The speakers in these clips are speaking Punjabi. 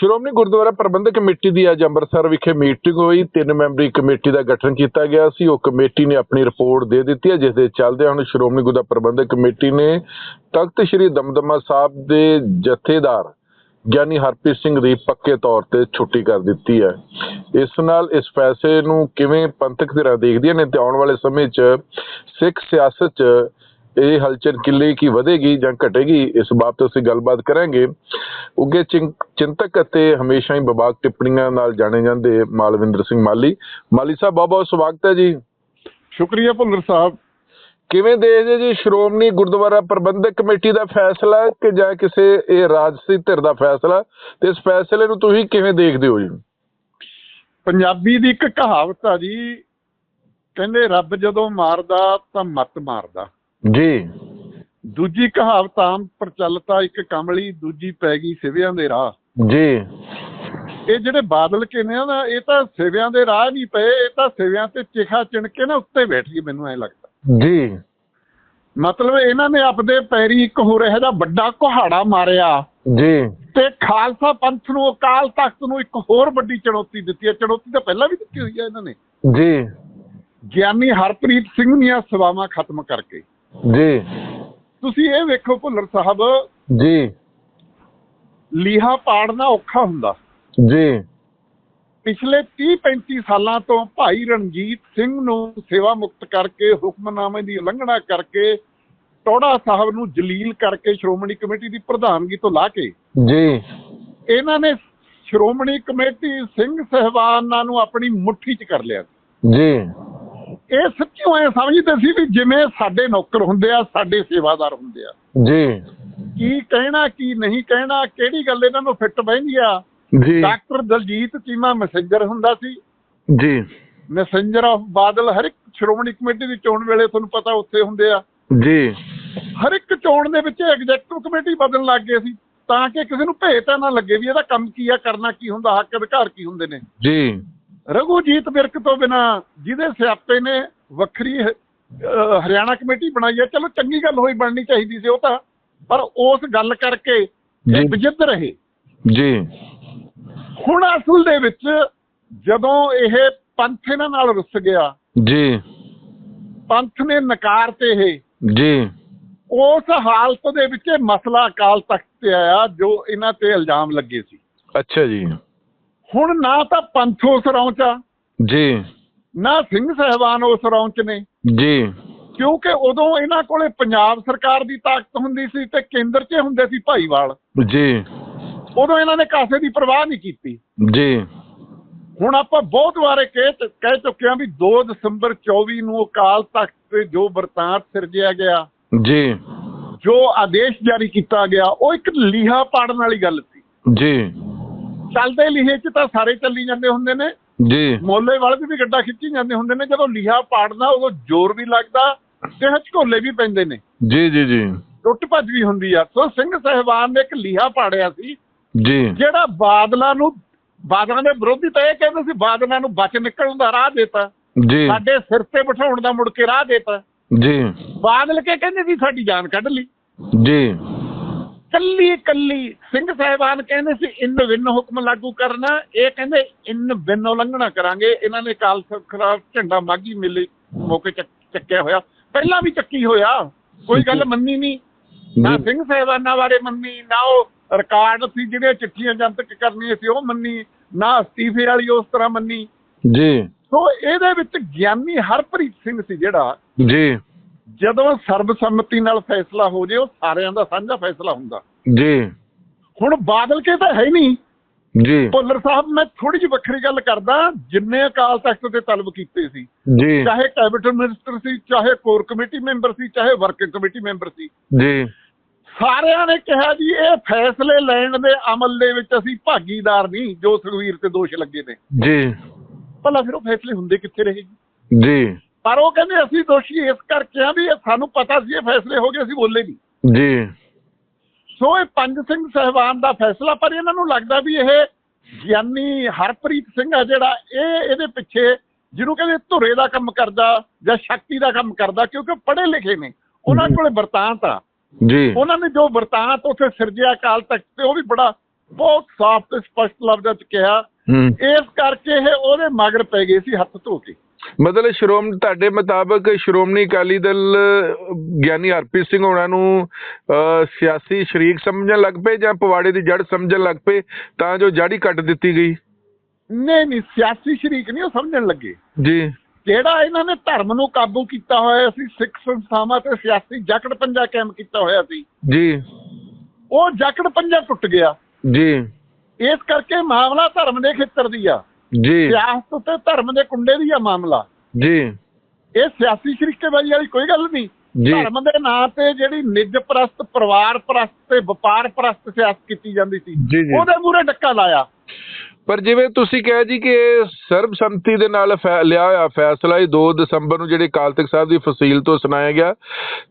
ਸ਼੍ਰੋਮਣੀ ਗੁਰਦੁਆਰਾ ਪ੍ਰਬੰਧਕ ਕਮੇਟੀ ਦੀ ਅੱਜ ਅੰਮ੍ਰਿਤਸਰ ਵਿਖੇ ਮੀਟਿੰਗ ਹੋਈ। ਤਿੰਨ ਮੈਂਬਰੀ ਕਮੇਟੀ ਦਾ ਗਠਨ ਕੀਤਾ ਗਿਆ ਸੀ। ਉਹ ਕਮੇਟੀ ਨੇ ਆਪਣੀ ਰਿਪੋਰਟ ਦੇ ਦਿੱਤੀ ਹੈ, ਜਿਸ ਦੇ ਚੱਲਦੇ ਹੁਣ ਸ਼੍ਰੋਮਣੀ ਗੁਰਦੁਆਰਾ ਪ੍ਰਬੰਧਕ ਕਮੇਟੀ ਨੇ ਤਖਤ ਸ੍ਰੀ ਦਮਦਮਾ ਸਾਹਿਬ ਦੇ ਜਥੇਦਾਰ ਗਿਆਨੀ ਹਰਪ੍ਰੀਤ ਸਿੰਘ ਦੀ ਪੱਕੇ ਤੌਰ ਤੇ ਛੁੱਟੀ ਕਰ ਦਿੱਤੀ ਹੈ। ਇਸ ਨਾਲ ਇਸ ਫੈਸਲੇ ਨੂੰ ਕਿਵੇਂ ਪੰਥਕ ਧਿਰਾਂ ਦੇਖਦੀਆਂ ਨੇ ਤੇ ਆਉਣ ਵਾਲੇ ਸਮੇਂ 'ਚ ਸਿੱਖ ਸਿਆਸਤ 'ਚ ਇਹ ਹਲਚਲ ਕਿੱਲੇ ਕੀ ਵਧੇਗੀ ਜਾਂ ਘਟੇਗੀ ਇਸ ਬਾਬਤ ਅਸੀਂ ਗੱਲਬਾਤ ਕਰਾਂਗੇ। ਉੱਗੇ ਚਿੰਤਕ ਅਤੇ ਹਮੇਸ਼ਾ ਹੀ ਵਿਭਾਗ ਟਿੱਪਣੀਆਂ ਨਾਲ ਜਾਣੇ ਜਾਂਦੇ ਮਾਲਵਿੰਦਰ ਸਿੰਘ ਮਾਲੀ। ਮਾਲੀ ਸਾਹਿਬ ਬਹੁਤ ਬਹੁਤ ਸਵਾਗਤ ਹੈ ਜੀ। ਸ਼ੁਕਰੀਆ ਭੁੱਲਰ ਸਾਹਿਬ। ਕਿਵੇਂ ਦੇਖਦੇ ਜੀ ਸ਼੍ਰੋਮਣੀ ਗੁਰਦੁਆਰਾ ਪ੍ਰਬੰਧਕ ਕਮੇਟੀ ਦਾ ਫੈਸਲਾ ਕਿ ਜਾਂ ਕਿਸੇ ਇਹ ਰਾਜਸੀ ਧਿਰ ਦਾ ਫੈਸਲਾ? ਤੇ ਇਸ ਫੈਸਲੇ ਨੂੰ ਤੁਸੀਂ ਕਿਵੇਂ ਦੇਖਦੇ ਹੋ ਜੀ? ਪੰਜਾਬੀ ਦੀ ਇੱਕ ਕਹਾਵਤ ਆ ਜੀ ਕਹਿੰਦੇ ਰੱਬ ਜਦੋਂ ਮਾਰਦਾ ਤਾਂ ਮੱਤ ਮਾਰਦਾ। ਜੀ। ਦੂਜੀ ਕਹਾਵਤ ਆਮ ਪ੍ਰਚਲਿਤਾ ਇੱਕ ਕਮਲੀ ਦੂਜੀ ਪੈ ਗਈ ਸਿਵਿਆਂ ਦੇ ਰਾਹ। ਜੀ। ਇਹ ਜਿਹੜੇ ਬਾਦਲ ਕਿਨੇ ਆ ਨਾ ਇਹ ਤਾਂ ਸਿਵਿਆਂ ਦੇ ਰਾਹ ਨਹੀਂ ਪਏ ਇਹ ਤਾਂ ਸਿਵਿਆਂ ਤੇ ਚਿਖਾ ਚਿਣ ਕੇ ਨਾ ਉੱਤੇ ਬੈਠ ਗਏ ਮੈਨੂੰ ਐ ਲੱਗਦਾ। ਜੀ। ਮਤਲਬ ਇਹਨਾਂ ਨੇ ਆਪਦੇ ਪੈਰੀ ਇੱਕ ਹੋਰ ਇਹੋ ਜਿਹਾ ਵੱਡਾ ਕੁਹਾੜਾ ਮਾਰਿਆ। ਜੀ। ਤੇ ਖਾਲਸਾ ਪੰਥ ਨੂੰ ਅਕਾਲ ਤਖਤ ਨੂੰ ਇੱਕ ਹੋਰ ਵੱਡੀ ਚੁਣੌਤੀ ਦਿੱਤੀ ਹੈ। ਚੁਣੌਤੀ ਤਾਂ ਪਹਿਲਾਂ ਵੀ ਦਿੱਤੀ ਹੋਈ ਹੈ ਇਹਨਾਂ ਨੇ। ਜੀ। ਗਿਆਨੀ ਹਰਪ੍ਰੀਤ ਸਿੰਘ ਦੀਆਂ ਸੇਵਾਵਾਂ ਖਤਮ ਕਰਕੇ। ਜੀ। ਤੁਸੀਂ ਇਹ ਵੇਖੋ ਭੁੱਲਰ ਸਾਹਿਬ। ਜੀ। ਲੀਹਾ ਪਾੜਨਾ ਔਖਾ ਹੁੰਦਾ। ਜੀ। ਪਿਛਲੇ 30 35 ਸਾਲਾਂ ਤੋਂ ਭਾਈ ਰਣਜੀਤ ਸਿੰਘ ਨੂੰ ਸੇਵਾ ਮੁਕਤ ਕਰਕੇ ਹੁਕਮਨਾਮੇ ਦੀ ਉਲੰਘਣਾ ਕਰਕੇ ਟੋੜਾ ਸਾਹਿਬ ਨੂੰ ਜਲੀਲ ਕਰਕੇ ਸ਼੍ਰੋਮਣੀ ਕਮੇਟੀ ਦੀ ਪ੍ਰਧਾਨਗੀ ਤੋਂ ਲਾ ਕੇ ਜੀ। ਇਹਨਾਂ ਨੇ ਸ਼੍ਰੋਮਣੀ ਕਮੇਟੀ ਸਿੰਘ ਸਹਿਬਾਨਾਂ ਨੂੰ ਆਪਣੀ ਮੁੱਠੀ 'ਚ ਕਰ ਲਿਆ। ਜੀ। ਇਹ ਸੱਚਿਓ ਐ ਸਮਝਦੇ ਸੀ ਵੀ ਜਿਵੇਂ ਸਾਡੇ ਨੌਕਰ ਹੁੰਦੇ ਆ ਸਾਡੇ ਸੇਵਾਦਾਰ ਹੁੰਦੇ ਆ। ਜੀ। ਕੀ ਕਹਿਣਾ ਕੀ ਨਹੀਂ ਕਹਿਣਾ ਕਿਹੜੀ ਗੱਲ ਇਹਨਾਂ ਨੂੰ ਫਿੱਟ ਬਹਿੰਦੀ ਆ? ਜੀ। ਡਾਕਟਰ ਦਲਜੀਤ ਚੀਮਾ ਮੈਸੇਂਜਰ ਹੁੰਦਾ ਸੀ। ਜੀ। ਮੈਸੇਂਜਰ ਆਫ ਬਾਦਲ ਹਰ ਇੱਕ ਸ਼੍ਰੋਮਣੀ ਕਮੇਟੀ ਦੀ ਚੋਣ ਵੇਲੇ ਤੁਹਾਨੂੰ ਪਤਾ ਉੱਥੇ ਹੁੰਦੇ ਆ। ਜੀ। ਹਰ ਇੱਕ ਚੋਣ ਦੇ ਵਿੱਚ ਐਗਜ਼ੈਕਟਿਵ ਕਮੇਟੀ ਬਦਲਣ ਲੱਗ ਗਏ ਸੀ ਤਾਂ ਕਿ ਕਿਸੇ ਨੂੰ ਭੇਤ ਨਾ ਲੱਗੇ ਵੀ ਇਹਦਾ ਕੰਮ ਕੀ ਆ ਕਰਨਾ ਕੀ ਹੁੰਦਾ ਹੱਕ ਅਧਿਕਾਰ ਕੀ ਹੁੰਦੇ ਨੇ। ਜੀ। ਰਘੂਜੀਤ ਵਿਰਕ ਤੋਂ ਬਿਨਾ ਜਿਹਦੇ ਸਿਆਪੇ ਨੇ ਵੱਖਰੀ ਹਰਿਆਣਾ ਕਮੇਟੀ ਬਣਾਈ ਹੈ। ਚਲੋ ਚੰਗੀ ਗੱਲ ਹੋਈ ਬਣਨੀ ਚਾਹੀਦੀ ਸੀ ਉਹ ਤਾਂ। ਪਰ ਉਸ ਗੱਲ ਕਰਕੇ ਵਿਜਿੱਤ ਰਹੇ। ਜੀ। ਹੁਣ ਅਸਲ ਦੇ ਵਿੱਚ ਜਦੋਂ ਇਹ ਪੰਥ ਇਹਨਾਂ ਨਾਲ ਰੁੱਸ ਗਿਆ ਜੀ। ਪੰਥ ਨੇ ਨਕਾਰ ਤੇ ਇਹ। ਜੀ। ਉਸ ਹਾਲਤ ਦੇ ਵਿੱਚ ਇਹ ਮਸਲਾ ਅਕਾਲ ਤਖਤ ਤੇ ਆਇਆ ਜੋ ਇਹਨਾਂ ਤੇ ਇਲਜ਼ਾਮ ਲੱਗੇ ਸੀ। ਅੱਛਾ ਜੀ। ਹੁਣ ਨਾ ਤਾਂ ਪੰਥ ਉਸ ਰੌਂ ਚ ਆ ਜੀ। ਨਾ ਸਿੰਘ ਸਹਿਬਾਨ ਉਸ ਰੌਂ ਚ ਨੇ। ਜੀ। ਕਿਉਂਕਿ ਉਦੋਂ ਇਹਨਾਂ ਕੋਲੇ ਪੰਜਾਬ ਸਰਕਾਰ ਦੀ ਤਾਕਤ ਹੁੰਦੀ ਸੀ ਤੇ ਕੇਂਦਰ 'ਚ ਹੁੰਦੇ ਸੀ ਭਾਈਵਾਲ। ਜੀ। ਉਦੋਂ ਇਹਨਾਂ ਨੇ ਕਾਸੇ ਦੀ ਪਰਵਾਹ ਨਹੀਂ ਕੀਤੀ। ਜੀ। ਹੁਣ ਆਪਾਂ ਬਹੁਤ ਵਾਰੇ ਕਹਿ ਕਹਿ ਚੁੱਕੇ ਹਾਂ ਵੀ 2 ਦਸੰਬਰ 24 ਨੂੰ ਅਕਾਲ ਤਖਤ ਤੇ ਜੋ ਵਰਤਾਂਤ ਸਿਰਜਿਆ ਗਿਆ ਜੀ। ਜੋ ਆਦੇਸ਼ ਜਾਰੀ ਕੀਤਾ ਗਿਆ ਉਹ ਇੱਕ ਲੀਹਾ ਪਾੜਨ ਵਾਲੀ ਗੱਲ ਸੀ। ਜੀ। ਚੱਲਦੇ ਲੀਹੇ 'ਚ ਤਾਂ ਸਾਰੇ ਚੱਲੀ ਜਾਂਦੇ ਹੁੰਦੇ ਨੇ। ਜੀ। ਮੋਲੇ ਵਾਲੇ ਵੀ ਗੱਡਾ ਖਿੱਚੀ ਜਾਂਦੇ ਹੁੰਦੇ ਨੇ ਜਦੋਂ ਲੀਹਾ ਪਾੜਨਾ ਉਦੋਂ ਜ਼ੋਰ ਵੀ ਲੱਗਦਾ ਤੇ ਹਚਕੋਲੇ ਵੀ ਪੈਂਦੇ ਨੇ। ਜੀ ਜੀ ਜੀ। ਟੁੱਟ ਭੱਜ ਵੀ ਹੁੰਦੀ ਆ। ਸੋ ਸਿੰਘ ਸਹਿਬਾਨ ਨੇ ਇੱਕ ਲੀਹਾ ਪਾੜਿਆ ਸੀ। ਜੀ। ਜਿਹੜਾ ਬਾਦਲਾਂ ਨੂੰ ਬਾਦਲਾਂ ਦੇ ਵਿਰੋਧੀ ਤਾਂ ਇਹ ਕਹਿੰਦੇ ਸੀ ਬਾਦਲਾਂ ਨੂੰ ਬਚ ਨਿਕਲਣ ਦਾ ਰਾਹ ਦੇਤਾ। ਜੀ। ਸਾਡੇ ਸਿਰ ਤੇ ਬਿਠਾਉਣ ਦਾ ਮੁੜ ਕੇ ਰਾਹ ਦੇਤਾ। ਜੀ। ਬਾਦਲ ਕੇ ਕਹਿੰਦੇ ਸੀ ਸਾਡੀ ਜਾਨ ਕੱਢ ਲਈ। ਜੀ। ਕੱਲੀ ਕੱਲੀ ਸਿੰਘ ਸਾਹਿਬਾਨ ਕਹਿੰਦੇ ਸੀ ਇਨ ਵਿਨ ਹੁਕਮ ਲਾਗੂ ਕਰਨਾ। ਇਹ ਕਹਿੰਦੇ ਇਨ ਵਿਨ ਉਲੰਘਣਾ ਕਰਾਂਗੇ। ਇਹਨਾਂ ਨੇ ਕਾਲ ਸਖਰਾ ਝੰਡਾ ਮਾਗੀ ਮੇਲੇ ਮੌਕੇ ਚੱਕ- ਚੱਕਿਆ ਹੋਇਆ। ਪਹਿਲਾਂ ਵੀ ਚੱਕੀ ਹੋਇਆ ਕੋਈ ਗੱਲ ਮੰਨੀ ਨਹੀਂ ਨਾ। ਸਿੰਘ ਸਾਹਿਬਾਨਾਂ ਬਾਰੇ ਮੰਨੀ ਨਾ ਉਹ ਰਿਕਾਰਡ ਸੀ ਜਿਹੜੇ ਚਿੱਠੀਆਂ ਜਨਤਕ ਕਰਨੀਆਂ ਸੀ ਉਹ ਮੰਨੀ ਨਾ ਅਸਤੀਫੇ ਵਾਲੀ ਉਸ ਤਰ੍ਹਾਂ ਮੰਨੀ। ਜੀ। ਸੋ ਇਹਦੇ ਵਿੱਚ ਗਿਆਨੀ ਹਰਪ੍ਰੀਤ ਸਿੰਘ ਸੀ ਜਿਹੜਾ ਜੀ। ਜਦੋਂ ਸਰਬਸੰਮਤੀ ਨਾਲ ਫੈਸਲਾ ਹੋ ਜੇ ਉਹ ਸਾਰਿਆਂ ਦਾ ਸਾਂਝਾ ਫੈਸਲਾ ਹੁੰਦਾ। ਜੀ। ਹੁਣ ਬਾਦਲ ਕੇ ਤਾਂ ਹੈ ਹੀ ਨਹੀਂ। ਜੀ। ਭੁੱਲਰ ਸਾਹਿਬ ਮੈਂ ਥੋੜੀ ਜਿਹੀ ਵੱਖਰੀ ਗੱਲ ਕਰਦਾ ਜਿੰਨੇ ਅਕਾਲ ਤਖਤ ਤੇ ਤਲਬ ਕੀਤੇ ਸੀ ਜੀ। ਚਾਹੇ ਕੈਬਨਿਟ ਮਿਨਿਸਟਰ ਸੀ ਚਾਹੇ ਕੋਰ ਕਮੇਟੀ ਮੈਂਬਰ ਸੀ ਚਾਹੇ ਵਰਕਿੰਗ ਕਮੇਟੀ ਮੈਂਬਰ ਸੀ। ਜੀ। ਸਾਰਿਆਂ ਨੇ ਕਿਹਾ ਜੀ ਇਹ ਫੈਸਲੇ ਲੈਣ ਦੇ ਅਮਲ ਦੇ ਵਿੱਚ ਅਸੀਂ ਭਾਗੀਦਾਰ ਨਹੀਂ ਜੋ ਸੁਖਵੀਰ ਤੇ ਦੋਸ਼ ਲੱਗੇ ਨੇ। ਜੀ। ਭਲਾ ਫਿਰ ਉਹ ਫੈਸਲੇ ਹੁੰਦੇ ਕਿੱਥੇ ਰਹੇ ਜੀ। ਪਰ ਉਹ ਕਹਿੰਦੇ ਅਸੀਂ ਦੋਸ਼ੀ ਇਸ ਕਰਕੇ ਆ ਵੀ ਇਹ ਸਾਨੂੰ ਪਤਾ ਸੀ ਇਹ ਫੈਸਲੇ ਹੋ ਗਏ ਅਸੀਂ ਬੋਲੇ ਨਹੀਂ। ਜੀ। ਸੋ ਇਹ ਪੰਜ ਸਿੰਘ ਸਹਿਬਾਨ ਦਾ ਫੈਸਲਾ ਪਰ ਇਹਨਾਂ ਨੂੰ ਲੱਗਦਾ ਵੀ ਇਹ ਗਿਆਨੀ ਹਰਪ੍ਰੀਤ ਸਿੰਘ ਆ ਜਿਹੜਾ ਇਹ ਇਹਦੇ ਪਿੱਛੇ ਜਿਹਨੂੰ ਕਹਿੰਦੇ ਧੁਰੇ ਦਾ ਕੰਮ ਕਰਦਾ ਜਾਂ ਸ਼ਕਤੀ ਦਾ ਕੰਮ ਕਰਦਾ ਕਿਉਂਕਿ ਪੜ੍ਹੇ ਲਿਖੇ ਨੇ ਉਹਨਾਂ। ਕੋਲੇ ਵਰਤਾਂਤ ਆ। ਜੀ। ਉਹਨਾਂ ਨੇ ਜੋ ਵਰਤਾਂਤ ਉੱਥੇ ਸਿਰਜਿਆ ਅਕਾਲ ਤਖਤ ਤੇ ਉਹ ਵੀ ਬੜਾ ਬਹੁਤ ਸਾਫ਼ ਤੇ ਸਪਸ਼ਟ ਲਫ਼ਜ਼ਾਂ 'ਚ ਕਿਹਾ। ਇਸ ਕਰਕੇ ਇਹ ਉਹਦੇ ਮਗਰ ਪੈ ਗਏ ਸੀ ਹੱਥ ਧੋ ਕੇ। ਮਤਲਬ ਸ਼੍ਰੋਮ ਤੁਹਾਡੇ ਮੁਤਾਬਕ ਸ਼੍ਰੋਮਣੀ ਅਕਾਲੀ ਦਲ ਗਿਆਨੀ ਹਰਪ੍ਰੀਤ ਸਿੰਘ ਹੋਣਾ ਨੂੰ ਸਿਆਸੀ ਸ਼ਰੀਕ ਸਮਝਣ ਲੱਗ ਪਏ ਜਾਂ ਪਵਾੜੇ ਦੀ ਜੜ ਸਮਝਣ ਲੱਗ ਪਏ? ਤਾਂ ਜੋ ਜੜ ਹੀ ਕੱਟ ਦਿੱਤੀ ਗਈ। ਨਹੀਂ ਨਹੀਂ ਸਿਆਸੀ ਸ਼ਰੀਕ ਨਹੀਂ ਉਹ ਸਮਝਣ ਲੱਗੇ। ਜੀ। ਜਿਹੜਾ ਇਹਨਾਂ ਨੇ ਧਰਮ ਨੂੰ ਕਾਬੂ ਕੀਤਾ ਹੋਇਆ ਸੀ ਸਿੱਖ ਸੰਸਥਾਵਾਂ ਤੇ ਸਿਆਸੀ ਜਕੜ ਪੰਜਾ ਕਾਇਮ ਕੀਤਾ ਹੋਇਆ ਸੀ। ਜੀ। ਉਹ ਜਕੜ ਪੰਜਾ ਟੁੱਟ ਗਿਆ। ਜੀ। ਇਸ ਕਰਕੇ ਮਾਮਲਾ ਧਰਮ ਦੇ ਖੇਤਰ ਦੀ ਆ। ਜੀ। ਸਿਆਸਤ ਤੇ ਧਰਮ ਦੇ ਕੁੰਡੇ ਦੀ ਆ ਮਾਮਲਾ। ਜੀ। ਇਹ ਸਿਆਸੀ ਸ਼ਰੀਕੇਬਾਜ਼ੀ ਵਾਲੀ ਕੋਈ ਗੱਲ ਨਹੀਂ। ਧਰਮ ਦੇ ਨਾਂ ਤੇ ਜਿਹੜੀ ਨਿੱਜ ਪ੍ਰਸਤ ਪਰਿਵਾਰ ਪ੍ਰਸਤ ਤੇ ਵਪਾਰ ਪ੍ਰਸਤ ਸਿਆਸਤ ਕੀਤੀ ਜਾਂਦੀ ਸੀ। ਉਹਦੇ ਮੂਰੇ ਡੱਕਾ ਲਾਇਆ। ਪਰ ਜਿਵੇਂ ਤੁਸੀਂ ਕਿਹਾ ਜੀ ਕਿ ਸਰਬਸੰਮਤੀ ਦੇ ਨਾਲ ਲਿਆ ਹੋਇਆ ਫੈਸਲਾ ਇਹ 2 ਦਸੰਬਰ ਨੂੰ ਜਿਹੜੇ ਅਕਾਲ ਤਖਤ ਸਾਹਿਬ ਦੀ ਫਸੀਲ ਤੋਂ ਸੁਣਾਇਆ ਗਿਆ।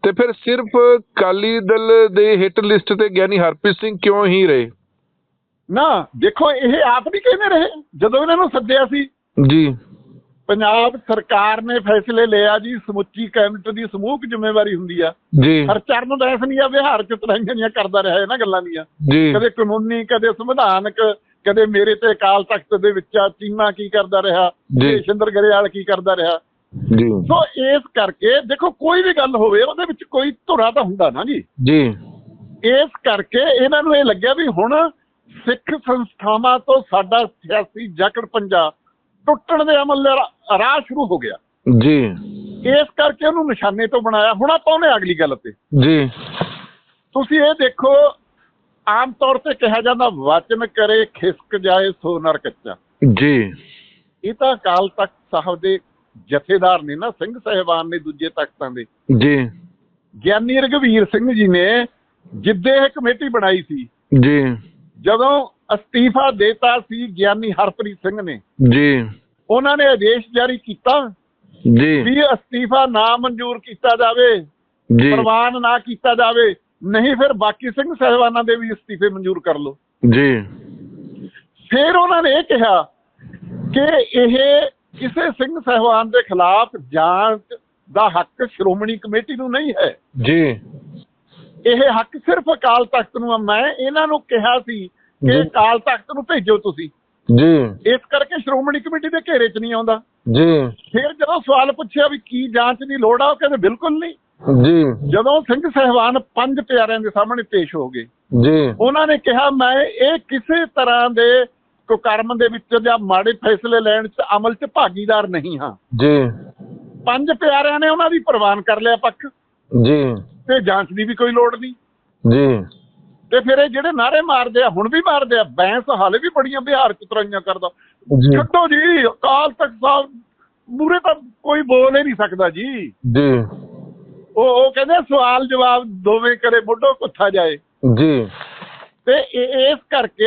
ਤੇ ਫਿਰ ਸਿਰਫ ਅਕਾਲੀ ਦਲ ਦੇ ਹਿੱਟ ਲਿਸਟ ਤੇ ਗਿਆਨੀ ਹਰਪ੍ਰੀਤ ਸਿੰਘ ਕਿਉਂ ਹੀ ਰਹੇ? ਨਾ ਦੇਖੋ ਇਹ ਆਪ ਨਹੀਂ ਕਹਿੰਦੇ ਰਹੇ। ਜਦੋਂ ਇਹਨਾਂ ਨੂੰ ਸੱਦਿਆ ਸੀ ਜੀ। ਪੰਜਾਬ ਸਰਕਾਰ ਨੇ ਫੈਸਲੇ ਲਿਆ ਜੀ ਸਮੁੱਚੀ ਕੈਬਨਿਟ ਦੀ ਸਮੂਹਕ ਜ਼ਿੰਮੇਵਾਰੀ ਹੁੰਦੀ ਆ। ਜੀ। ਹਰ ਚਰਨ ਬਹਿਸ ਨਹੀਂ ਆ ਵਿਹਾਰ ਚ ਤਰਾਈਆਂ ਨਹੀਂ ਕਰਦਾ ਰਿਹਾ ਇਹਨਾਂ ਗੱਲਾਂ ਦੀਆਂ। ਕਦੇ ਕਾਨੂੰਨੀ ਕਦੇ ਸੰਵਿਧਾਨਕ ਕਦੇ ਮੇਰੇ ਤੇ ਅਕਾਲ ਤਖਤ ਦੇ ਵਿੱਚ ਆ ਚੀਮਾ ਕੀ ਕਰਦਾ ਰਿਹਾ। ਸ਼ਿੰਦਰ ਗਰੇਵਾਲ ਕੀ ਕਰਦਾ ਰਿਹਾ। ਜੀ। ਸੋ ਇਸ ਕਰਕੇ ਦੇਖੋ ਕੋਈ ਵੀ ਗੱਲ ਹੋਵੇ ਉਹਦੇ ਵਿੱਚ ਕੋਈ ਧੁਰਾ ਤਾਂ ਹੁੰਦਾ ਨਾ ਜੀ। ਜੀ। ਇਸ ਕਰਕੇ ਇਹਨਾਂ ਨੂੰ ਇਹ ਲੱਗਿਆ ਵੀ ਹੁਣ ਸਿੱਖ ਸੰਸਥਾਵਾਂ ਤੋਂ ਸਾਡਾ ਸਿਆਸੀ ਜਕੜ ਪੰਜਾ ਟੁੱਟਣ ਦੇ ਅਮਲ ਰਾਹ ਸ਼ੁਰੂ ਹੋ ਗਿਆ। ਜੀ। ਇਸ ਕਰਕੇ ਉਹਨੂੰ ਨਿਸ਼ਾਨੇ ਤੋਂ ਬਣਾਇਆ। ਹੁਣ ਆਪਾਂ ਉਹਨੇ ਅਗਲੀ ਗੱਲ ਤੇ। ਜੀ। ਤੁਸੀਂ ਇਹ ਦੇਖੋ ਆਮ ਤੌਰ ਤੇ ਕਿਹਾ ਜਾਂਦਾ ਵਚਨ ਕਰੇ ਖਿਸਕ ਜਾਏ ਸੋ ਨਰ ਕੱਚਾ। ਜੀ। ਇਹ ਤਾਂ ਅਕਾਲ ਤਖਤ ਸਾਹਿਬ ਦੇ ਜਥੇਦਾਰ ਨੇ ਨਾ ਸਿੰਘ ਸਹਿਬਾਨ ਨੇ ਦੂਜੇ ਤਖਤਾਂ ਦੇ। ਜੀ। ਗਿਆਨੀ ਰਘਵੀਰ ਸਿੰਘ ਜੀ ਨੇ ਜਿੱਦੇ ਇਹ ਕਮੇਟੀ ਬਣਾਈ ਸੀ ਜੀ। ਜਦੋਂ ਅਸਤੀਫਾ ਦੇਤਾ ਸੀ ਗਿਆਨੀ ਹਰਪ੍ਰੀਤ ਸਿੰਘ ਨੇ ਜੀ। ਉਹਨਾਂ ਨੇ ਆਦੇਸ਼ ਜਾਰੀ ਕੀਤਾ ਜੀ। ਵੀ ਅਸਤੀਫਾ ਨਾ ਮਨਜ਼ੂਰ ਕੀਤਾ ਜਾਵੇ ਜੀ। ਪ੍ਰਵਾਨ ਨਾ ਕੀਤਾ ਜਾਵੇ ਨਹੀਂ ਫਿਰ ਬਾਕੀ ਸਿੰਘ ਸਹਿਬਾਨਾਂ ਦੇ ਵੀ ਅਸਤੀਫੇ ਮਨਜ਼ੂਰ ਕਰ ਲਓ। ਜੀ। ਫਿਰ ਉਹਨਾਂ ਨੇ ਇਹ ਕਿਹਾ ਕਿ ਇਹ ਕਿਸੇ ਸਿੰਘ ਸਹਿਬਾਨ ਦੇ ਖਿਲਾਫ ਜਾਂਚ ਦਾ ਹੱਕ ਸ਼੍ਰੋਮਣੀ ਕਮੇਟੀ ਨੂੰ ਨਹੀਂ ਹੈ। ਜੀ। ਇਹ ਹੱਕ ਸਿਰਫ ਅਕਾਲ ਤਖਤ ਨੂੰ ਆ। ਮੈਂ ਇਹਨਾਂ ਨੂੰ ਕਿਹਾ ਸੀ ਕਿ। ਅਕਾਲ ਤਖਤ ਨੂੰ ਭੇਜੋ ਤੁਸੀਂ। ਜੀ। ਇਸ ਕਰਕੇ ਸ਼੍ਰੋਮਣੀ ਕਮੇਟੀ ਦੇ ਘੇਰੇ 'ਚ ਨਹੀਂ ਆਉਂਦਾ। ਜੀ। ਫਿਰ ਜਦੋਂ ਸਵਾਲ ਪੁੱਛਿਆ ਵੀ ਕੀ ਜਾਂਚ ਦੀ ਲੋੜ ਆ ਉਹ ਕਹਿੰਦੇ ਬਿਲਕੁਲ ਨਹੀਂ। ਜੀ। ਜਦੋਂ ਸਿੰਘ ਸਹਿਬਾਨ ਪੰਜ ਪਿਆਰਿਆਂ ਦੇ ਸਾਹਮਣੇ ਪੇਸ਼ ਹੋ ਗਏ ਜੀ। ਉਹਨਾਂ ਨੇ ਕਿਹਾ ਮੈਂ ਇਹ ਕਿਸੇ ਤਰ੍ਹਾਂ ਦੇ ਕੁਕਰਮ ਦੇ ਵਿੱਚ ਜਾਂ ਮਾੜੇ ਫੈਸਲੇ ਲੈਣ 'ਚ ਅਮਲ 'ਚ ਭਾਗੀਦਾਰ ਨਹੀਂ ਹਾਂ। ਜੀ। ਪੰਜ ਪਿਆਰਿਆਂ ਨੇ ਉਹਨਾਂ ਦੀ ਪ੍ਰਵਾਨ ਕਰ ਲਿਆ ਪੱਖ। ਜੀ। ਤੇ ਜਾਂਚ ਦੀ ਵੀ ਕੋਈ ਲੋੜ ਨਹੀਂ। ਜੀ। ਤੇ ਫਿਰ ਇਹ ਜਿਹੜੇ ਨਾਰੇ ਮਾਰਦੇ ਆ ਹੁਣ ਵੀ ਮਾਰਦੇ ਆ ਬੈਂਸ ਹਾਲੇ ਵੀ ਬੜੀਆਂ ਬਿਹਾਰ ਚ ਤਰਾਈਆਂ ਕਰਦਾ। ਜੀ। ਛੱਡੋ ਜੀ ਅਕਾਲ ਤਖਤ ਸਾਹਿਬ ਮੂਰੇ ਤਾਂ ਕੋਈ ਬੋਲ ਹੀ ਨਹੀਂ ਸਕਦਾ ਜੀ। ਜੀ। ਉਹ ਉਹ ਕਹਿੰਦੇ ਸਵਾਲ ਜਵਾਬ ਦੋਵੇਂ ਕਰੇ ਬੁੱਢੋ ਕੁੱਥਾ ਜਾਏ। ਜੀ। ਤੇ ਇਹ- ਇਸ ਕਰਕੇ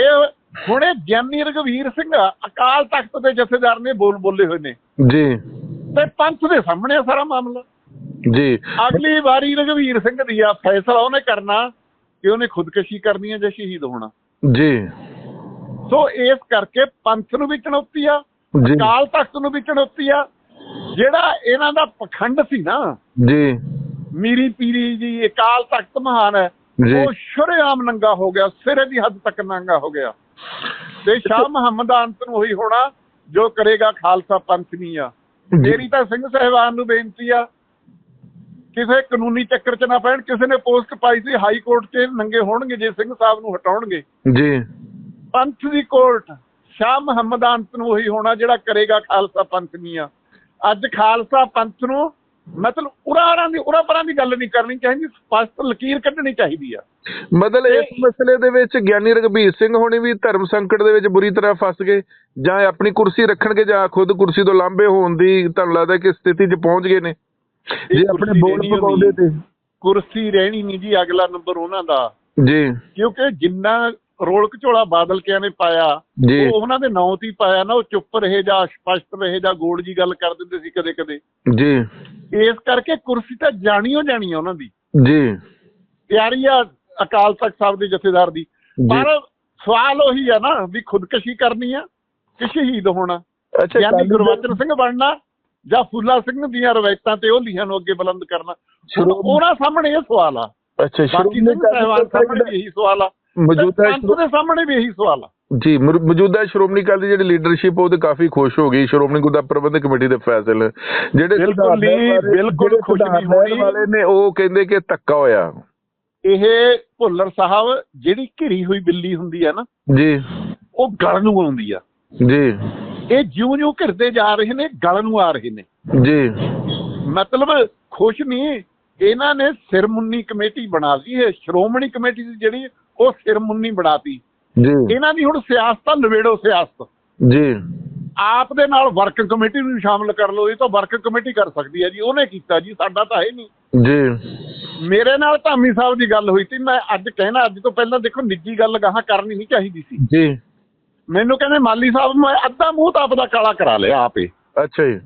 ਹੁਣੇ ਗਿਆਨੀ ਰਘਵੀਰ ਸਿੰਘ ਅਕਾਲ ਤਖਤ ਦੇ ਜਥੇਦਾਰ ਨੇ ਬੋਲ ਬੋਲੇ ਹੋਏ ਨੇ। ਜੀ। ਤੇ ਪੰਥ ਦੇ ਸਾਹਮਣੇ ਆ ਸਾਰਾ ਮਾਮਲਾ। ਜੀ। ਅਗਲੀ ਵਾਰੀ ਰਘਵੀਰ ਸਿੰਘ ਦੀ ਆ ਫੈਸਲਾ ਉਹਨੇ ਕਰਨਾ ਕਿ ਉਹਨੇ ਖੁਦਕੁਸ਼ੀ ਕਰਨੀ ਹੈ ਜਾਂ ਸ਼ਹੀਦ ਹੋਣਾ। ਜੀ। ਸੋ ਇਸ ਕਰਕੇ ਪੰਥ ਨੂੰ ਵੀ ਚੁਣੌਤੀ ਆ ਅਕਾਲ ਤਖਤ ਨੂੰ ਵੀ ਚੁਣੌਤੀ ਆ। ਜਿਹੜਾ ਇਹਨਾਂ ਦਾ ਪਖੰਡ ਸੀ ਨਾ ਜੀ। ਮੀਰੀ ਪੀਰੀ ਜੀ ਅਕਾਲ ਤਖਤ ਮਹਾਨ ਹੈ ਉਹ ਸ਼ੁਰੇਆਮ ਨੰਗਾ ਹੋ ਗਿਆ ਸਿਰੇ ਦੀ ਹੱਦ ਤੱਕ ਨੰਗਾ ਹੋ ਗਿਆ। ਤੇ ਸ਼ਾਹ ਮੁਹੰਮਦ ਅੰਤ ਨੂੰ ਉਹੀ ਹੋਣਾ ਜੋ ਕਰੇਗਾ ਖਾਲਸਾ ਪੰਥ ਨਹੀਂ ਆ ਮੇਰੀ ਤਾਂ ਸਿੰਘ ਸਹਿਬਾਨ ਨੂੰ ਬੇਨਤੀ ਆ ਕਿਸੇ ਕਾਨੂੰਨੀ ਚੱਕਰ 'ਚ ਨਾ ਪੈਣ ਕਿਸੇ ਨੇ ਪੋਸਟ ਪਾਈ ਸੀ ਹਾਈ ਕੋਰਟ 'ਚ ਨੰਗੇ ਹੋਣਗੇ ਜੇ ਸਿੰਘ ਸਾਹਿਬ ਨੂੰ ਹਟਾਉਣਗੇ। ਜੀ। ਪੰਥ ਦੀ ਕੋਰਟ ਸ਼ਾਹ ਮੁਹੰਮਦ ਅੰਤ ਨੂੰ ਉਹੀ ਹੋਣਾ ਜਿਹੜਾ ਕਰੇਗਾ ਖਾਲਸਾ ਪੰਥ ਨਹੀਂ ਆ ਅੱਜ ਖਾਲਸਾ ਪੰਥ ਨੂੰ ਮਤਲਬ ਉਰਾਰਾਂ ਦੀ ਉਰਾ ਪਰਾਂ ਦੀ ਗੱਲ ਨਹੀਂ ਕਰਨੀ ਚਾਹੀਦੀ ਸਪਸ਼ਟ ਲਕੀਰ ਕੱਢਣੀ ਚਾਹੀਦੀ ਆ। ਮਤਲਬ ਇਸ ਮਸਲੇ ਦੇ ਵਿੱਚ ਗਿਆਨੀ ਰਘਬੀਰ ਸਿੰਘ ਹੋਣੀ ਵੀ ਧਰਮ ਸੰਕਟ ਦੇ ਵਿੱਚ ਬੁਰੀ ਤਰ੍ਹਾਂ ਫਸ ਗਏ ਜਾਂ ਆਪਣੀ ਕੁਰਸੀ ਰੱਖਣਗੇ ਜਾਂ ਖੁਦ ਕੁਰਸੀ ਤੋਂ ਲਾਂਭੇ ਹੋਣ ਦੀ ਤੁਹਾਨੂੰ ਲੱਗਦਾ ਕਿ ਸਥਿਤੀ 'ਚ ਪਹੁੰਚ ਗਏ ਨੇ? ਜੇ ਆਪਣੇ ਬੋਲ ਪਕਾਉਂਦੇ ਤੇ। ਕੁਰਸੀ ਰਹਿਣੀ ਨਹੀਂ ਜੀ ਅਗਲਾ ਨੰਬਰ ਉਹਨਾਂ ਦਾ। ਜੀ। ਕਿਉਂਕਿ ਜਿੰਨਾ ਰੋਲ ਘਚੋਲਾ ਬਾਦਲ ਕਿਆਂ ਨੇ ਪਾਇਆ ਉਹ ਉਹਨਾਂ ਦੇ ਨਾਂ ਤੇ ਹੀ ਪਾਇਆ ਨਾ ਉਹ ਚੁੱਪ ਰਹੇ ਜਾਂ ਸਪਸ਼ਟ ਰਹੇ ਜਾਂ ਗੋਲ ਜੀ ਗੱਲ ਕਰ ਦਿੰਦੇ ਸੀ ਕਦੇ ਕਦੇ ਜੀ। ਇਸ ਕਰਕੇ ਕੁਰਸੀ ਤਾਂ ਜਾਣੀ ਓ ਜਾਣੀ ਆ ਉਹਨਾਂ ਦੀ। ਜੀ। ਤਿਆਰੀ ਆ ਅਕਾਲ ਤਖਤ ਸਾਹਿਬ ਦੇ ਜਥੇਦਾਰ ਦੀ। ਪਰ ਸਵਾਲ ਉਹੀ ਆ ਨਾ ਵੀ ਖੁਦਕੁਸ਼ੀ ਕਰਨੀ ਆ ਕਿ ਸ਼ਹੀਦ ਹੋਣਾ। ਅੱਛਾ ਗੁਰਬਚਨ ਸਿੰਘ ਬਣਨਾ ਜਾਂ ਫੁੱਲਾ ਸਿੰਘ ਦੀਆਂ ਰਵਾਇਤਾਂ ਤੇ ਉਹ ਲੀਹਾਂ ਨੂੰ ਅੱਗੇ ਬੁਲੰਦ ਕਰਨਾ। ਉਹਨਾਂ ਸਾਹਮਣੇ ਇਹ ਸਵਾਲ ਆ। ਅੱਛਾ ਬਾਕੀ ਸਾਹਿਬਾਨ ਦਲ ਸਾਹਮਣੇ ਵੀ ਇਹੀ ਸਵਾਲ ਆ। ਮੌਜੂਦਾ ਦੇ ਸਾਹਮਣੇ ਵੀ ਇਹੀ ਸਵਾਲ ਆ। ਜੀ ਮੌਜੂਦਾ ਸ਼੍ਰੋਮਣੀ ਅਕਾਲੀ ਦੀ ਜਿਹੜੀ ਲੀਡਰਸ਼ਿਪ ਉਹ ਤੇ ਕਾਫੀ ਖੁਸ਼ ਹੋ ਗਈ। ਸ਼੍ਰੋਮਣੀ ਗੁਰਦਾ ਪ੍ਰਬੰਧਕ ਕਮੇਟੀ ਦੇ ਫੈਸਲੇ। ਜਿਹੜੇ ਬਿਲਕੁਲ ਬਿਲਕੁਲ ਖੁਸ਼ ਨਹੀਂ ਹੋਣੀ। ਵਾਲੇ ਨੇ ਉਹ ਕਹਿੰਦੇ ਕਿ ਧੱਕਾ ਹੋਇਆ। ਇਹ ਭੁੱਲਰ ਸਾਹਿਬ ਜਿਹੜੀ ਘਿਰੀ ਹੋਈ ਬਿੱਲੀ ਹੁੰਦੀ ਆ ਨਾ ਜੀ। ਉਹ ਗਲ ਨੂੰ ਆਉਂਦੀ ਆ। ਜੀ। ਇਹ ਜਿਉਂ-ਜਿਉਂ ਘਿਰਦੇ ਜਾ ਰਹੇ ਨੇ ਗਲ ਨੂੰ ਆ ਰਹੇ ਨੇ। ਜੀ। ਮਤਲਬ ਖੁਸ਼ ਨਹੀਂ ਇਹਨਾਂ ਨੇ ਸਿਰਮੁੰਨੀ ਕਮੇਟੀ ਬਣਾ ਲਈ ਇਹ ਸ਼੍ਰੋਮਣੀ ਕਮੇਟੀ ਦੀ ਜਿਹੜੀ ਉਹ ਸਿਰਮੁੰਨੀ ਬਣਾਤੀ। ਜੀ। ਇਹਨਾਂ ਦੀ ਹੁਣ ਸਿਆਸਤ ਨਵੇੜੋ ਸਿਆਸਤ। ਜੀ। ਆਪ ਦੇ ਨਾਲ ਵਰਕ ਕਮੇਟੀ ਨੂੰ ਸ਼ਾਮਲ ਕਰ ਲਓ ਇਹ ਤਾਂ ਵਰਕ ਕਮੇਟੀ ਕਰ ਸਕਦੀ ਹੈ ਜੀ ਉਹਨੇ ਕੀਤਾ ਜੀ ਸਾਡਾ ਤਾਂ ਹੈ ਨਹੀਂ। ਜੀ। ਮੇਰੇ ਨਾਲ ਧਾਮੀ ਸਾਹਿਬ ਦੀ ਗੱਲ ਹੋਈ ਸੀ ਮੈਂ ਅੱਜ ਕਹਿਣਾ ਅੱਜ ਤੋਂ ਪਹਿਲਾਂ ਦੇਖੋ ਨਿੱਜੀ ਗੱਲ ਗਾਹਾਂ ਕਰਨੀ ਨਹੀਂ ਚਾਹੀਦੀ ਸੀ। ਜੀ। ਮੈਨੂੰ ਕਹਿੰਦੇ ਮਾਲੀ ਸਾਹਿਬ ਮੈਂ ਅੱਧਾ ਮੂੰਹ ਤਾਂ ਆਪਦਾ ਕਾਲਾ ਕਰਾ ਲਿਆ ਆਪੇ। ਅੱਛਾ ਜੀ।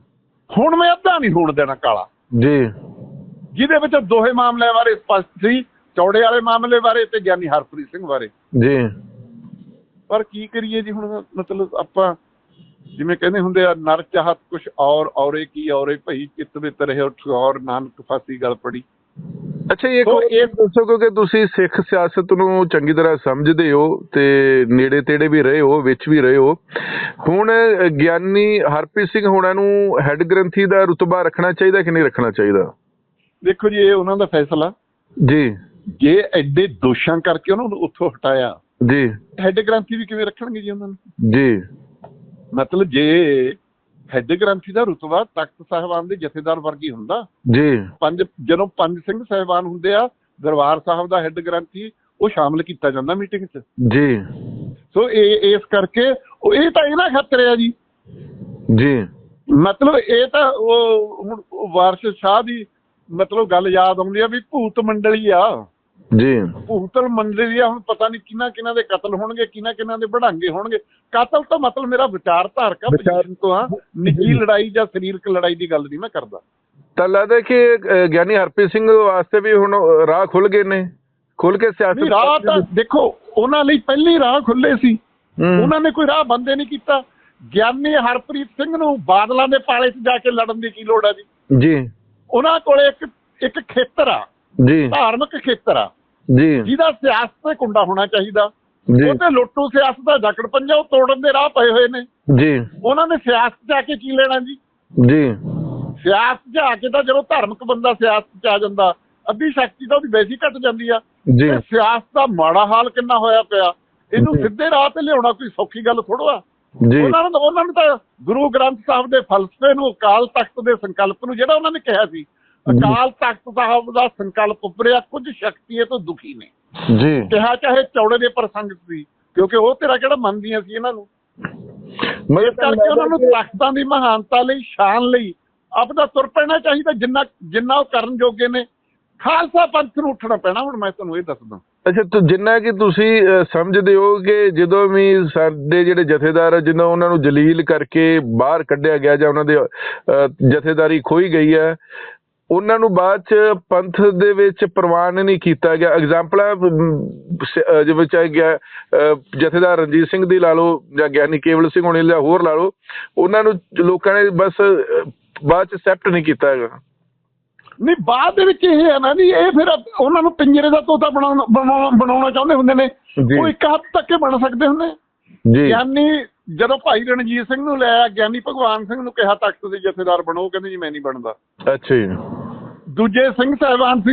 ਹੁਣ ਮੈਂ ਅੱਧਾ ਨਹੀਂ ਹੋਣ ਦੇਣਾ ਕਾਲਾ। ਜੀ। ਜਿਹਦੇ ਵਿੱਚ ਦੋਹੇ ਮਾਮਲਿਆਂ ਬਾਰੇ ਸਪਸ਼ਟ ਸੀ ਚੌੜੇ ਵਾਲੇ ਮਾਮਲੇ ਬਾਰੇ ਤੇ ਗਿਆਨੀ ਹਰਪ੍ਰੀਤ ਸਿੰਘ ਬਾਰੇ। ਜੀ। ਪਰ ਕੀ ਕਰੀਏ ਜੀ ਹੁਣ ਮਤਲਬ ਆਪਾਂ ਜਿਵੇਂ ਕਹਿੰਦੇ ਹੁੰਦੇ ਆ ਨਰ ਚਾਹਤ ਕੁਛ ਔਰ ਔਰੇ ਕੀ ਔਰੇ ਭਈ ਚਿੱਤ ਵਿੱਚ ਰਹੇ ਉੱਠ ਔਰ ਨਾਨਕ ਫਾਸੀ ਗਲ ਪੜੀ। ਅੱਛਾ ਇਹ ਸੋ ਕੋ ਇਹ- ਦੱਸੋ ਕਿਉਂਕਿ ਤੁਸੀਂ ਸਿੱਖ ਸਿਆਸਤ ਨੂੰ ਚੰਗੀ ਤਰ੍ਹਾਂ ਸਮਝਦੇ ਹੋ ਤੇ ਨੇੜੇ ਤੇੜੇ ਵੀ ਰਹੇ ਹੋ ਵਿੱਚ ਵੀ ਰਹੇ ਹੋ। ਹੁਣ ਗਿਆਨੀ ਹਰਪ੍ਰੀਤ ਸਿੰਘ ਹੋਣਾ ਨੂੰ ਹੈੱਡ ਗ੍ਰੰਥੀ ਦਾ ਰੁਤਬਾ ਰੱਖਣਾ ਚਾਹੀਦਾ ਕਿ ਨਹੀਂ ਰੱਖਣਾ ਚਾਹੀਦਾ? ਦੇਖੋ ਜੀ ਇਹ ਉਹਨਾਂ ਦਾ ਫੈਸਲਾ। ਜੀ। ਜੇ ਐਡੇ ਦੋਸ਼ਾਂ ਕਰਕੇ ਉਹਨਾਂ ਨੂੰ ਉੱਥੋਂ ਹਟਾਇਆ ਜੀ। ਹੈੱਡ ਗ੍ਰੰਥੀ ਵੀ ਕਿਵੇਂ ਰੱਖਣਗੇ ਜੀ ਉਹਨਾਂ ਨੂੰ? ਜੀ। ਮਤਲਬ ਜੇ ਹੈੱਡ ਗ੍ਰੰਥੀ ਦਾ ਰੁਤਬਾ ਤਖਤ ਸਾਹਿਬਾਨ ਦੇ ਜਥੇਦਾਰ ਵਰਗੀ ਹੁੰਦਾ। ਜੀ। ਪੰਜ ਜਦੋਂ ਪੰਜ ਸਿੰਘ ਸਾਹਿਬਾਨ ਹੁੰਦੇ ਆ ਦਰਬਾਰ ਸਾਹਿਬ ਦਾ ਹੈੱਡ ਗ੍ਰੰਥੀ ਉਹ ਸ਼ਾਮਲ ਕੀਤਾ ਜਾਂਦਾ ਮੀਟਿੰਗ 'ਚ। ਜੀ। ਸੋ ਇਹ ਇਸ ਕਰਕੇ ਉਹ ਇਹ ਤਾਂ ਇਹਨਾਂ ਖਤਰੇ ਆ ਜੀ। ਜੀ। ਮਤਲਬ ਇਹ ਤਾਂ ਉਹ ਵਾਰਿਸ ਸ਼ਾਹ ਦੀ ਮਤਲਬ ਗੱਲ ਯਾਦ ਆਉਂਦੀ ਆ ਵੀ ਭੂਤ ਮੰਡਲੀ ਆ। ਜੀ। ਭੂਤ ਮੰਡਲੀ ਆ ਹੁਣ ਪਤਾ ਨਹੀਂ ਕਿਹਨਾਂ ਕਿਹਨਾਂ ਦੇ ਕਤਲ ਹੋਣਗੇ ਕਿਹਨਾਂ ਕਿਹਨਾਂ ਦੇ ਵਢਾਂਗੇ ਹੋਣਗੇ। ਕਤਲ ਤਾਂ ਮਤਲਬ ਮੇਰਾ ਵਿਚਾਰ- ਪੋਜੀਸ਼ਨ ਤੋਂ ਆ। ਨਿੱਜੀ ਲੜਾਈ ਜਾਂ ਸਰੀਰਕ ਲੜਾਈ ਦੀ ਗੱਲ ਨਹੀਂ ਮੈਂ ਕਰਦਾ। ਤਾਂ ਲੱਗਦਾ ਕਿ ਗਿਆਨੀ ਹਰਪ੍ਰੀਤ ਸਿੰਘ ਵਾਸਤੇ ਵੀ ਹੁਣ ਰਾਹ ਖੁੱਲ ਗਏ ਨੇ। ਖੁੱਲ ਕੇ ਸਿਆਸਤ ਰਾਹ ਤਾਂ ਦੇਖੋ ਉਹਨਾਂ ਲਈ ਪਹਿਲੀ ਰਾਹ ਖੁੱਲੇ ਸੀ। ਉਹਨਾਂ ਨੇ ਕੋਈ ਰਾਹ ਬੰਦੇ ਨਹੀਂ ਕੀਤਾ। ਗਿਆਨੀ ਹਰਪ੍ਰੀਤ ਸਿੰਘ ਨੂੰ ਬਾਦਲਾਂ ਦੇ ਪਾਲੇ 'ਚ ਜਾ ਕੇ ਲੜਨ ਦੀ ਕੀ ਲੋੜ ਆ ਜੀ? ਜੀ। ਉਹਨਾਂ ਕੋਲੇ ਇੱਕ ਇੱਕ ਖੇਤਰ ਆ। ਜੀ। ਧਾਰਮਿਕ ਖੇਤਰ ਆ। ਜੀ। ਜਿਹਦਾ ਸਿਆਸਤ ਤੇ ਕੁੰਡਾ ਹੋਣਾ ਚਾਹੀਦਾ। ਜੀ। ਉਹ ਤੇ ਲੁੱਟੂ ਸਿਆਸਤ ਦਾ ਜਕੜ ਪੰਜਾ ਉਹ ਤੋੜਨ ਦੇ ਰਾਹ ਪਏ ਹੋਏ ਨੇ। ਜੀ। ਉਹਨਾਂ ਨੇ ਸਿਆਸਤ ਆ ਕੇ ਕੀ ਲੈਣਾ ਜੀ? ਜੀ। ਸਿਆਸਤ ਆ ਕੇ ਤਾਂ ਜਦੋਂ ਧਾਰਮਿਕ ਬੰਦਾ ਸਿਆਸਤ 'ਚ ਆ ਜਾਂਦਾ ਅੱਧੀ ਸ਼ਕਤੀ ਤਾਂ ਉਹਦੀ ਵੈਸੀ ਘਟ ਜਾਂਦੀ ਆ। ਜੀ। ਸਿਆਸਤ ਦਾ ਮਾੜਾ ਹਾਲ ਕਿੰਨਾ ਹੋਇਆ ਪਿਆ? ਇਹਨੂੰ ਜੀ। ਸਿੱਧੇ ਰਾਹ ਤੇ ਲਿਆਉਣਾ ਕੋਈ ਸੌਖੀ ਗੱਲ ਥੋੜੋ ਆ। ਜੀ। ਉਹਨਾਂ ਨੂੰ ਉਹਨਾਂ ਨੂੰ ਤਾਂ ਗੁਰੂ ਗ੍ਰੰਥ ਸਾਹਿਬ ਦੇ ਫਲਸਫੇ ਨੂੰ ਅਕਾਲ ਤਖਤ ਦੇ ਸੰਕਲਪ ਨੂੰ ਜਿਹੜਾ ਉਹਨਾਂ ਨੇ ਕਿਹਾ ਸੀ ਅਕਾਲ ਤਖਤ ਸਾਹਿਬ ਦਾ ਸੰਕਲਪ ਉੱਪਰਿਆ ਕੁਝ ਸ਼ਕਤੀਏ ਤੋਂ ਦੁਖੀ ਨੇ। ਜੀ। ਕਿਹਾ ਚਾਹੇ ਚੌੜੇ ਦੇ ਪ੍ਰਸੰਗ ਸੀ ਕਿਉਂਕਿ ਉਹ ਤੇਰਾ ਕਿਹੜਾ ਮੰਨਦੀਆਂ ਸੀ ਇਹਨਾਂ ਨੂੰ? ਇਸ ਕਰਕੇ ਉਹਨਾਂ ਨੂੰ ਤਖਤਾਂ ਦੀ ਮਹਾਨਤਾ ਲਈ ਸ਼ਾਨ ਲਈ ਆਪਦਾ ਤੁਰ ਪੈਣਾ ਚਾਹੀਦਾ ਜਿੰਨਾ ਜਿੰਨਾ ਉਹ ਕਰਨ ਜੋਗੇ ਨੇ। ਖਾਲਸਾ ਪੰਥ ਨੂੰ ਉੱਠਣਾ ਪੈਣਾ ਹੁਣ ਮੈਂ ਤੁਹਾਨੂੰ ਇਹ ਦੱਸਦਾ। ਅੱਛਾ ਤੂੰ ਜਿੰਨਾ ਕਿ ਤੁਸੀਂ ਸਮਝਦੇ ਹੋ ਕਿ ਜਦੋਂ ਵੀ ਸਾਡੇ ਜਿਹੜੇ ਜਥੇਦਾਰ ਆ ਜਦੋਂ ਉਹਨਾਂ ਨੂੰ ਜਲੀਲ ਕਰਕੇ ਬਾਹਰ ਕੱਢਿਆ ਗਿਆ ਜਾਂ ਉਹਨਾਂ ਦੇ ਜਥੇਦਾਰੀ ਖੋਈ ਗਈ ਹੈ ਉਹਨਾਂ ਨੂੰ ਬਾਅਦ ਚ ਪੰਥ ਦੇ ਵਿੱਚ ਪ੍ਰਵਾਨ ਨਹੀਂ ਕੀਤਾ ਗਿਆ। ਐਗਜ਼ਾਮਪਲ ਜਿਵੇਂ ਚਾਹੇ ਗਿਆ ਜਥੇਦਾਰ ਰਣਜੀਤ ਸਿੰਘ ਦੀ ਲਾ ਲਓ ਜਾਂ ਗਿਆਨੀ ਕੇਵਲ ਸਿੰਘ ਹੋਣੀ ਜਾਂ ਹੋਰ ਲਾ ਲਓ ਉਹਨਾਂ ਨੂੰ ਲੋਕਾਂ ਨੇ ਬਸ ਬਾਅਦ ਚ ਐਕਸੈਪਟ ਨਹੀਂ ਕੀਤਾ ਹੈਗਾ। ਨਹੀਂ ਬਾਅਦ ਦੇ ਵਿੱਚ ਇਹ ਹੈ ਨਾ ਵੀ ਇਹ ਫਿਰ ਉਹਨਾਂ ਨੂੰ ਪਿੰਜਰੇ ਦਾ ਤੋਤਾ ਬਣਾਉਣਾ ਬਣਾਉਣਾ ਚਾਹੁੰਦੇ ਹੁੰਦੇ ਨੇ। ਜੀ। ਉਹ ਇੱਕ ਹੱਦ ਤੱਕ ਹੀ ਬਣ ਸਕਦੇ ਹੁੰਦੇ। ਜੀ। ਗਿਆਨੀ ਜਦੋਂ ਭਾਈ ਰਣਜੀਤ ਸਿੰਘ ਨੂੰ ਲਿਆ ਗਿਆਨੀ ਭਗਵਾਨ ਸਿੰਘ ਨੂੰ ਕਿਹਾ ਤਖਤ ਦੇ ਜਥੇਦਾਰ ਬਣੋ ਕਹਿੰਦੇ ਜੀ ਮੈਂ ਨਹੀਂ ਬਣਦਾ। ਅੱਛਾ ਜੀ। ਦੂਜੇ ਸਿੰਘ ਸਾਹਿਬਾਨ ਸੀ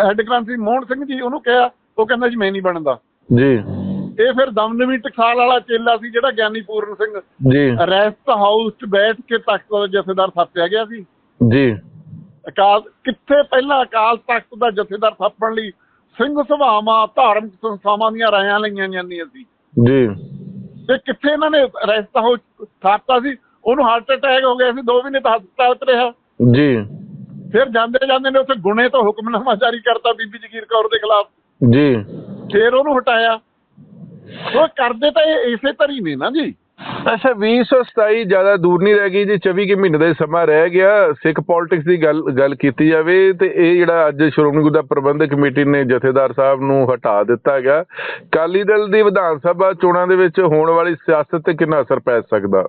ਹੈੱਡ ਗ੍ਰੰਥੀ ਮੋਹਨ ਸਿੰਘ ਜੀ ਉਹਨੂੰ ਕਿਹਾ ਉਹ ਕਹਿੰਦਾ ਜੀ ਮੈਂ ਨਹੀਂ ਬਣਦਾ। ਜੀ। ਇਹ ਫਿਰ ਦਮਦਮੀ ਟਕਸਾਲ ਵਾਲਾ ਚੇਲਾ ਸੀ ਜਿਹੜਾ ਗਿਆਨੀ ਪੂਰਨ ਸਿੰਘ ਜੀ। ਰੈਸਟ ਹਾਊਸ 'ਚ ਬੈਠ ਕੇ ਤਖਤ ਦਾ ਜਥੇਦਾਰ ਥਾਪਿਆ ਗਿਆ ਸੀ। ਜੀ। ਅਕਾਲ ਕਿੱਥੇ ਪਹਿਲਾਂ ਅਕਾਲ ਤਖਤ ਦਾ ਜਥੇਦਾਰ ਥਾਪਣ ਲਈ ਸਿੰਘ ਸਭਾਵਾਂ ਧਾਰਮਿਕ ਸੰਸਥਾਵਾਂ ਦੀਆਂ ਰਾਇਆਂ ਲਈਆਂ ਜਾਂਦੀਆਂ ਸੀ। ਜੀ। ਤੇ ਕਿੱਥੇ ਇਹਨਾਂ ਨੇ ਰੈਸਟ ਹਾਊਸ ਥਾਪਤਾ ਸੀ? ਉਹਨੂੰ ਹਾਰਟ ਅਟੈਕ ਹੋ ਗਿਆ ਸੀ 2 ਮਹੀਨੇ ਤਾਂ ਹਸਪਤਾਲ 'ਚ ਰਿਹਾ। ਜੀ। ਫਿਰ ਜਾਂਦੇ ਜਾਂਦੇ ਨੇ ਉੱਥੇ ਗੁਨੇ ਤੋਂ ਹੁਕਮਨਾਮਾ ਜਾਰੀ ਕਰਤਾ ਬੀਬੀ ਜਗੀਰ ਕੌਰ ਦੇ ਖਿਲਾਫ। ਜੀ। ਫਿਰ ਉਹਨੂੰ ਹਟਾਇਆ। ਉਹ ਕਰਦੇ ਤਾਂ ਇਹ ਇਸੇ ਤਰੀ ਨੇ ਨਾ ਜੀ। ਅੱਛਾ 2027 ਜ਼ਿਆਦਾ ਦੂਰ ਨਹੀਂ ਰਹਿ ਗਈ ਜੀ 24 ਕੁ ਮਹੀਨੇ ਦਾ ਸਮਾਂ ਰਹਿ ਗਿਆ। ਸਿੱਖ ਪੋਲਿਟਿਕਸ ਦੀ ਗੱਲ ਗੱਲ ਕੀਤੀ ਜਾਵੇ ਤੇ ਇਹ ਜਿਹੜਾ ਅੱਜ ਸ਼੍ਰੋਮਣੀ ਗੁਰਦੁਆਰਾ ਪ੍ਰਬੰਧਕ ਕਮੇਟੀ ਨੇ ਜਥੇਦਾਰ ਸਾਹਿਬ ਨੂੰ ਹਟਾ ਦਿੱਤਾ ਗਿਆ। ਕਾਲੀ ਦਲ ਦੀ ਵਿਧਾਨ ਸਭਾ ਚੋਣਾਂ ਦੇ ਵਿੱਚ ਹੋਣ ਵਾਲੀ ਸਿਆਸਤ ਤੇ ਕਿੰਨਾ ਅਸਰ ਪੈ ਸਕਦਾ?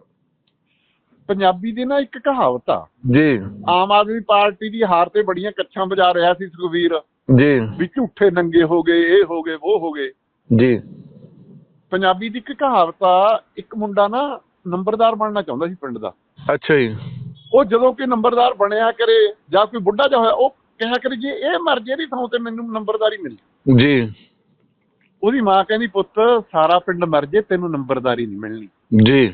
ਪੰਜਾਬੀ ਦੀ ਨਾ ਇੱਕ ਕਹਾਵਤ ਆ। ਜੀ। ਆਮ ਆਦਮੀ ਪਾਰਟੀ ਦੀ ਹਾਰ ਤੇ ਬੜੀਆਂ ਕੱਛਾਂ ਵਜਾ ਰਿਹਾ ਸੀ ਸੁਖਵੀਰ ਜੀ। ਵੀ ਝੂਠੇ ਨੰਗੇ ਹੋ ਗਏ ਇਹ ਹੋ ਗਏ ਉਹ ਹੋ ਗਏ। ਜੀ। ਪੰਜਾਬੀ ਦੀ ਇੱਕ ਕਹਾਵਤ ਆ ਇੱਕ ਮੁੰਡਾ ਨਾ ਨੰਬਰਦਾਰ ਬਣਨਾ ਚਾਹੁੰਦਾ ਸੀ ਪਿੰਡ ਦਾ। ਅੱਛਾ ਜੀ। ਉਹ ਜਦੋਂ ਕਿ ਨੰਬਰਦਾਰ ਬਣਿਆ ਕਰੇ ਜਾਂ ਕੋਈ ਬੁੱਢਾ ਜਿਹਾ ਹੋਇਆ ਉਹ ਕਿਹਾ ਕਰੇ ਜੇ ਇਹ ਮਰ ਜੇ ਦੀ ਥਾਂ ਤੇ ਮੈਨੂੰ ਨੰਬਰਦਾਰੀ ਮਿਲ। ਜੀ। ਉਹਦੀ ਮਾਂ ਕਹਿੰਦੀ ਪੁੱਤ ਸਾਰਾ ਪਿੰਡ ਮਰ ਜੇ ਤੈਨੂੰ ਨੰਬਰਦਾਰੀ ਨਹੀਂ ਮਿਲਣੀ। ਜੀ।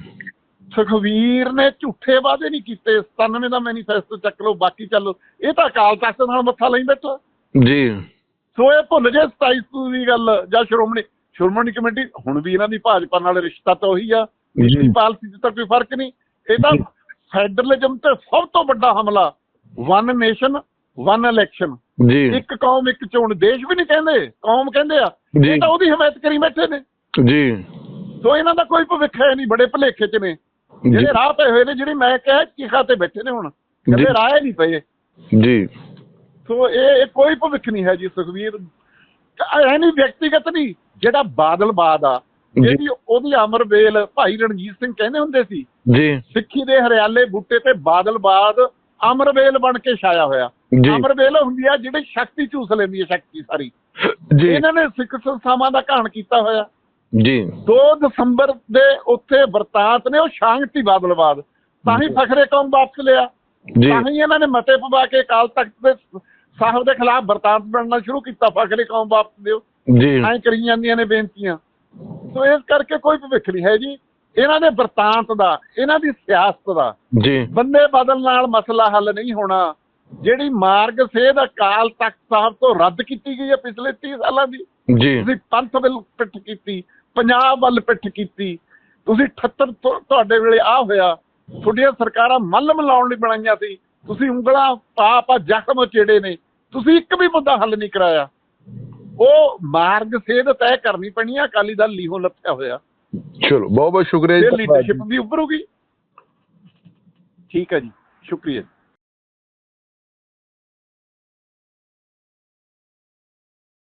ਸੁਖਵੀਰ ਨੇ ਝੂਠੇ ਵਾਅਦੇ ਨਹੀਂ ਕੀਤੇ 97 ਦਾ ਮੈਨੀਫੈਸਟੋ ਚੱਕ ਲਓ ਬਾਕੀ ਚੱਲੋ ਇਹ ਤਾਂ ਅਕਾਲ ਤਖਤ ਨਾਲ ਮੱਥਾ ਲਈ ਬੈਠਾ। ਜੀ। ਸੋ ਇਹ ਭੁੱਲ ਜੇ 27 ਸੂ ਦੀ ਗੱਲ ਜਾਂ ਸ਼੍ਰੋਮਣੀ। ਸ਼੍ਰੋਮਣੀ ਕਮੇਟੀ ਹੁਣ ਵੀ ਇਹਨਾਂ ਦੀ ਭਾਜਪਾ ਨਾਲ ਰਿਸ਼ਤਾ ਤਾਂ ਉਹੀ ਆ ਪਿਛਲੀ ਪਾਲਿਸੀ 'ਚ ਤਾਂ ਕੋਈ ਫ਼ਰਕ ਨਹੀਂ। ਇਹ ਤਾਂ ਫੈਡਰਲਿਜ਼ਮ ਤੇ ਸਭ ਤੋਂ ਵੱਡਾ ਹਮਲਾ ਵਨ ਨੇਸ਼ਨ ਵਨ ਇਲੈਕਸ਼ਨ ਜੀ। ਇੱਕ ਕੌਮ ਇੱਕ ਚੋਣ। ਦੇਸ਼ ਵੀ ਨਹੀਂ ਕਹਿੰਦੇ ਕੌਮ ਕਹਿੰਦੇ ਆ। ਇਹ ਤਾਂ ਉਹਦੀ ਹਮਾਇਤ ਕਰੀ ਬੈਠੇ ਨੇ। ਜੀ। ਸੋ ਇਹਨਾਂ ਦਾ ਕੋਈ ਭਵਿੱਖ ਹੈ ਨਹੀਂ ਬੜੇ ਭਲੇਖੇ 'ਚ ਨੇ। ਜਿਹੜੇ ਰਾਹ ਪਏ ਹੋਏ ਨੇ ਜਿਹੜੀ ਮੈਂ ਕਿਹਾ ਚਿਖਾ ਤੇ ਬੈਠੇ ਨੇ ਹੁਣ। ਕਦੇ ਰਾਹ ਨਹੀਂ ਪਏ। ਜੀ। ਸੋ ਇਹ ਕੋਈ ਭਵਿੱਖ ਨਹੀਂ ਹੈ ਜੀ ਸੁਖਵੀਰ ਐ ਨਹੀਂ ਵਿਅਕਤੀਗਤ ਨਹੀਂ ਜਿਹੜਾ ਬਾਦਲਬਾਦ ਆ ਜੀ। ਇਹਦੀ ਉਹਦੀ ਅਮਰ ਵੇਲ ਭਾਈ ਰਣਜੀਤ ਸਿੰਘ ਕਹਿੰਦੇ ਹੁੰਦੇ ਸੀ ਜੀ। ਸਿੱਖੀ ਦੇ ਹਰਿਆਲੇ ਬੂਟੇ ਤੇ ਬਾਦਲਬਾਦ ਅਮਰਵੇਲ ਬਣ ਕੇ ਛਾਇਆ ਹੋਇਆ। ਅਮਰਵੇਲ ਹੁੰਦੀ ਆ ਜਿਹੜੀ ਸ਼ਕਤੀ ਚੂਸ ਲੈਂਦੀ ਹੈ ਸ਼ਕਤੀ ਸਾਰੀ। ਜੀ। ਇਹਨਾਂ ਨੇ ਸਿੱਖ ਸੰਸਥਾਵਾਂ ਦਾ ਘਾਣ ਕੀਤਾ ਹੋਇਆ। ਜੀ। 2 ਦਸੰਬਰ ਦੇ ਉੱਥੇ ਵਰਤਾਂਤ ਨੇ ਉਹ ਸ਼ਾਂਤੀ ਬਾਦਲਬਾਦ ਤਾਂ ਹੀ ਫਖਰੇ ਕੌਮ ਵਾਪਸ ਲਿਆ। ਜੀ। ਤਾਂ ਹੀ ਇਹਨਾਂ ਨੇ ਮਤੇ ਪਵਾ ਕੇ ਅਕਾਲ ਤਖਤ ਦੇ ਸਾਹਿਬ ਦੇ ਖਿਲਾਫ ਵਰਤਾਂਤ ਬਣਨਾ ਸ਼ੁਰੂ ਕੀਤਾ ਫਖਰੇ ਕੌਮ ਵਾਪਸ ਦਿਓ। ਜੀ। ਐਂ ਕਰੀ ਜਾਂਦੀਆਂ ਨੇ ਬੇਨਤੀਆਂ। ਸੋ ਇਸ ਕਰਕੇ ਕੋਈ ਭਵਿੱਖ ਨਹੀਂ ਹੈ ਜੀ। ਇਹਨਾਂ ਦੇ ਵਰਤਾਂਤ ਦਾ ਇਹਨਾਂ ਦੀ ਸਿਆਸਤ ਦਾ ਜੀ। ਬੰਦੇ ਬਦਲ ਨਾਲ ਮਸਲਾ ਹੱਲ ਨਹੀਂ ਹੋਣਾ। ਜਿਹੜੀ ਮਾਰਗ ਸੇਧ ਅਕਾਲ ਤਖਤ ਸਾਹਿਬ ਤੋਂ ਰੱਦ ਕੀਤੀ ਗਈ ਹੈ ਪਿਛਲੇ 30 ਸਾਲਾਂ ਦੀ। ਜੀ। ਤੁਸੀਂ ਪੰਥ ਵੱਲ ਪਿੱਠ ਕੀਤੀ ਪੰਜਾਬ ਵੱਲ ਪਿੱਠ ਕੀਤੀ। ਤੁਸੀਂ 78 ਤੁ- ਤੁਹਾਡੇ ਵੇਲੇ ਆ ਹੋਇਆ। ਤੁਹਾਡੀਆਂ ਸਰਕਾਰਾਂ ਮੱਲ ਮਲਾਉਣ ਲਈ ਬਣਾਈਆਂ ਸੀ। ਤੁਸੀਂ ਉਂਗਲਾਂ ਪਾ ਪਾ ਜ਼ਖਮ ਚੇੜੇ ਨੇ। ਤੁਸੀਂ ਇੱਕ ਵੀ ਮੁੱਦਾ ਹੱਲ ਨਹੀਂ ਕਰਾਇਆ। ਉਹ ਮਾਰਗ ਸੇਧ ਤੈਅ ਕਰਨੀ ਪੈਣੀ ਆ ਅਕਾਲੀ ਦਲ ਲੀਹੋਂ ਲੱਥਿਆ ਹੋਇਆ। ਚਲੋ ਬਹੁਤ ਬਹੁਤ ਸ਼ੁਕਰੀਆ ਜੀ ਲੀਡਰਸ਼ਿਪ ਵੀ ਉੱਭਰੂਗੀ। ਠੀਕ ਹੈ ਜੀ ਸ਼ੁਕਰੀਆ